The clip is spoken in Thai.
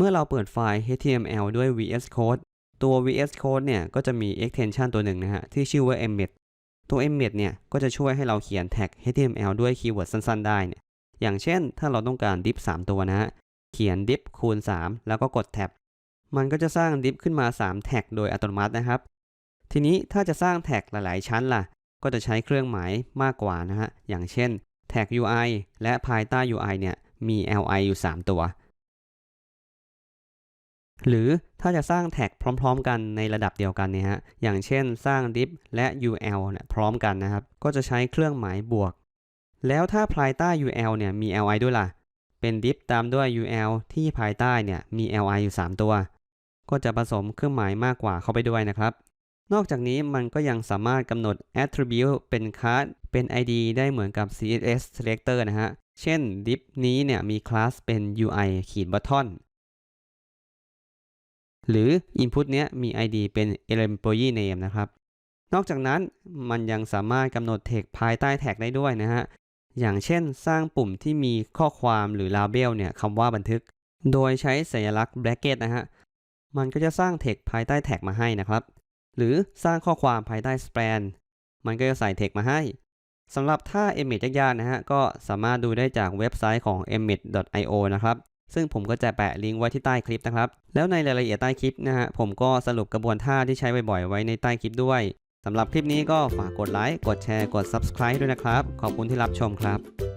เมื่อเราเปิดไฟล์ HTML ด้วย VS Code ตัว VS Code เนี่ยก็จะมี extension ตัวหนึ่งนะฮะ ที่ชื่อว่า embed ตัว embed เนี่ยก็จะช่วยให้เราเขียนแท็ก HTML ด้วยคีย์เวิร์ดสั้น ๆ ได้เนี่ยอย่างเช่น ถ้าเราต้องการ div 3 ตัวนะฮะ เขียน div คูณ 3 แล้วก็กดแท็บมันก็จะสร้าง div ขึ้นมา 3 แท็กโดยอัตโนมัตินะครับ ทีนี้ถ้าจะสร้างแท็กหลาย ๆ ชั้นล่ะ ก็จะใช้เครื่องหมายมากกว่านะฮะ อย่างเช่นแท็ก UI และภายใต้ UI เนี่ยมี li อยู่ 3 ตัว หรือถ้าจะสร้างแท็กพร้อม ๆ กันในระดับเดียวกันเนี่ยฮะ อย่างเช่นสร้าง div และ ul เนี่ยพร้อมกันนะครับ ก็จะใช้เครื่องหมายบวก แล้วถ้าภายใต้ ul เนี่ยมี li ด้วยล่ะ เป็น div ตามด้วย ul ที่ภายใต้เนี่ยมี li อยู่ 3 ตัว ก็จะผสมเครื่องหมายมากกว่าเข้าไปด้วยนะครับ นอกจากนี้มันก็ยังสามารถกำหนด attribute เป็น class เป็น id ได้เหมือนกับ css selector นะฮะ เช่น div นี้เนี่ยมี class เป็น ui ขีด button หรือ input เนี้ยมี id เป็น employee name นะครับ นอกจากนั้นมันยังสามารถกำหนด text ภายใต้แท็กได้ด้วยนะฮะ อย่างเช่นสร้างปุ่มที่มีข้อความหรือ label เนี่ยคำว่าบันทึก โดยใช้สัญลักษณ์ bracket นะฮะ มันก็จะสร้าง text ภายใต้แท็กมาให้นะครับ หรือสร้างข้อความภายใต้ span มันก็จะใส่ text มาให้สำหรับถ้า Emmet ยากๆนะฮะ ก็สามารถดูได้จากเว็บไซต์ของ emmet.io นะครับ ซึ่งผมก็จะแปะลิงก์ไว้ที่ใต้คลิปนะครับ แล้วในรายละเอียดใต้คลิปนะฮะผมก็สรุปกระบวนท่าที่ใช้บ่อยๆไว้ในใต้คลิปด้วยสำหรับคลิปนี้ก็ฝากกดไลค์กดแชร์กด subscribe ด้วยนะครับ ขอบคุณที่รับชมครับ